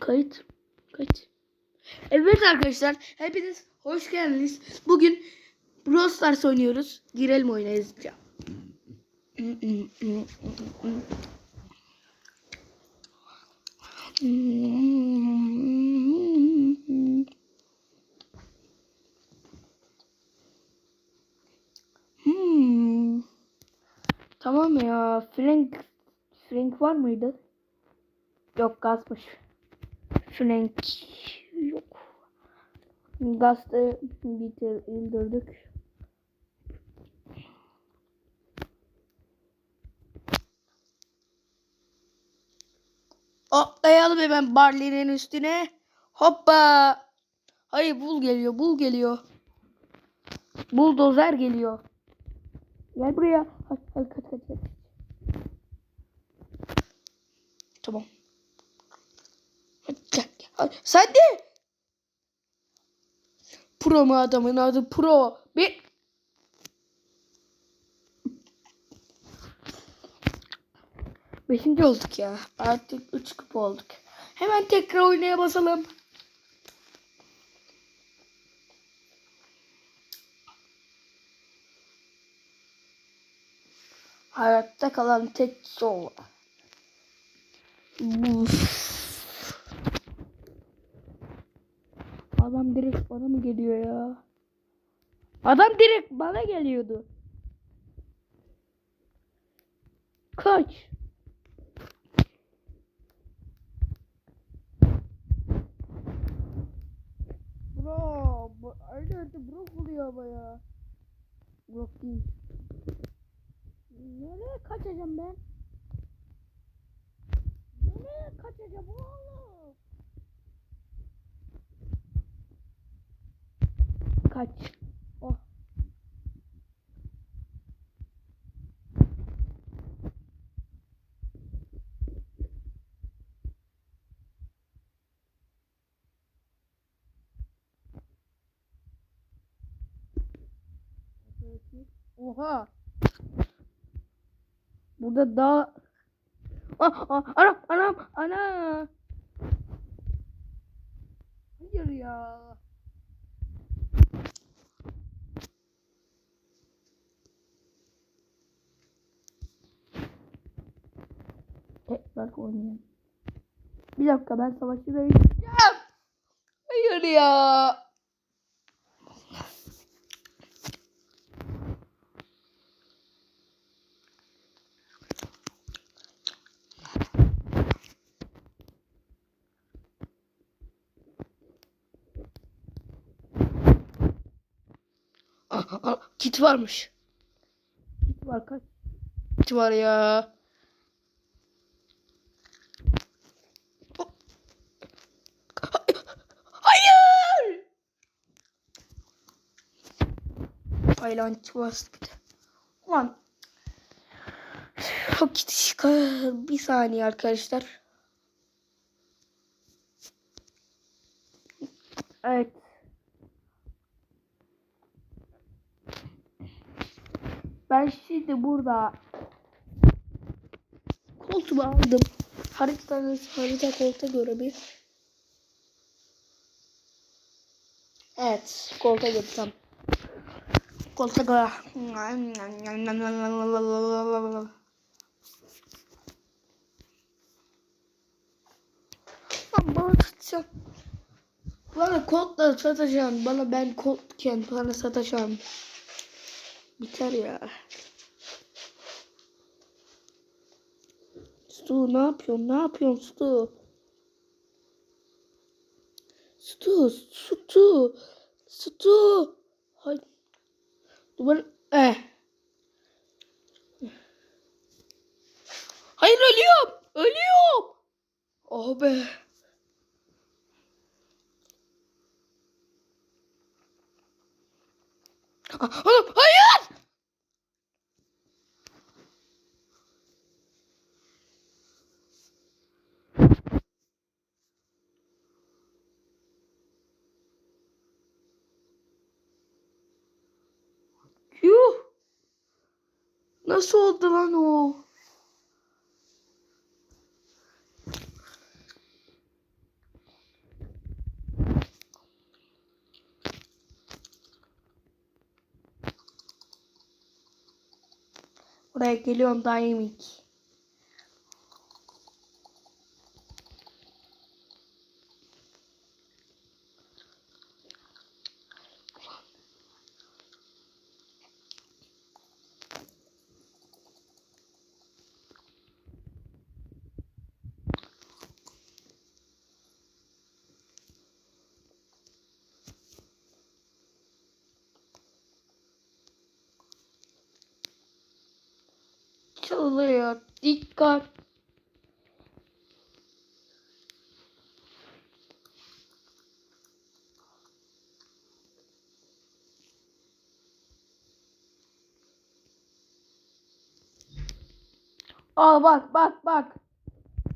Kayıt. Kayıt. Evet arkadaşlar. Hepiniz hoş geldiniz. Bugün Brawl Stars oynuyoruz. Girelim oyuna. Hmm. Tamam ya. Frank Frank var mıydı? Yok gazmış. Frank yok. Gazı bitir indirdik. Atlayalım hemen Barley'nin üstüne. Hoppa. Hayır bul geliyor, bul geliyor. Buldozer geliyor. Gel buraya. Hadi, hadi kaç kaç. Tamam. Hadi gel. Hadi. Sen de. Pro mu adamın adı Pro. Bir. Beşinci olduk ya. Artık üç kupa olduk. Hemen tekrar oynaya basalım. Hayatta kalan tek sol. Uf. Adam direkt bana mı geliyor ya? Adam direkt bana geliyordu. Kaç. Bro, bu öyle bro oluyor ama ya. Bro değil. Nereye kaçacağım ben? Nereye kaçacağım oğlum? Kaç. Oh. Oha. Burada daha... Ah, ah, anam, anam, ana. Hayır ya. Tekrar oynayalım. Bir dakika ben savaşçı değilim. Hayır ya. Ah, kit varmış. Kit var kaç? Kit var ya. Hayır. Paylan bastı bir de. Ulan. O kit bir saniye arkadaşlar. Evet. Ben şimdi burada koltuğumu aldım. Haritanın harita koltuğa göre bir. Evet, koltuğa gittim. Lan bana tutacağım. Bana koltla satacaksın. Bana ben koltken bana satacaksın. Biter ya. Stu ne yapıyorsun? Ne yapıyorsun Stu? Stu, Stu, Stu. Hay. Duvar. Eh. Hayır ölüyorum. Ölüyorum. Oh be. Ah, Oğlum hayır. Nasıl oldu lan o? Buraya geliyorum daimik. Çalıyor. Dikkat. Aa bak bak bak.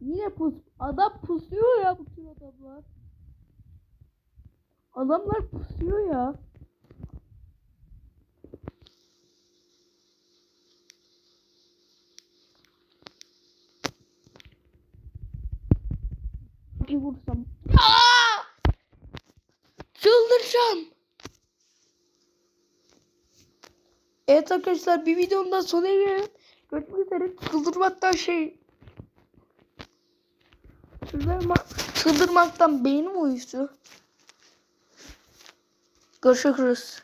Yine pus. Adam pusuyor ya bütün adamlar. Adamlar pusuyor ya. Bir vursam. Aa! Çıldıracağım. Evet arkadaşlar bir videonun da sonuna gelelim. Görüşmek üzere. Çıldırmaktan şey. Çıldırmak, çıldırmaktan beynim uyuştu. Görüşürüz.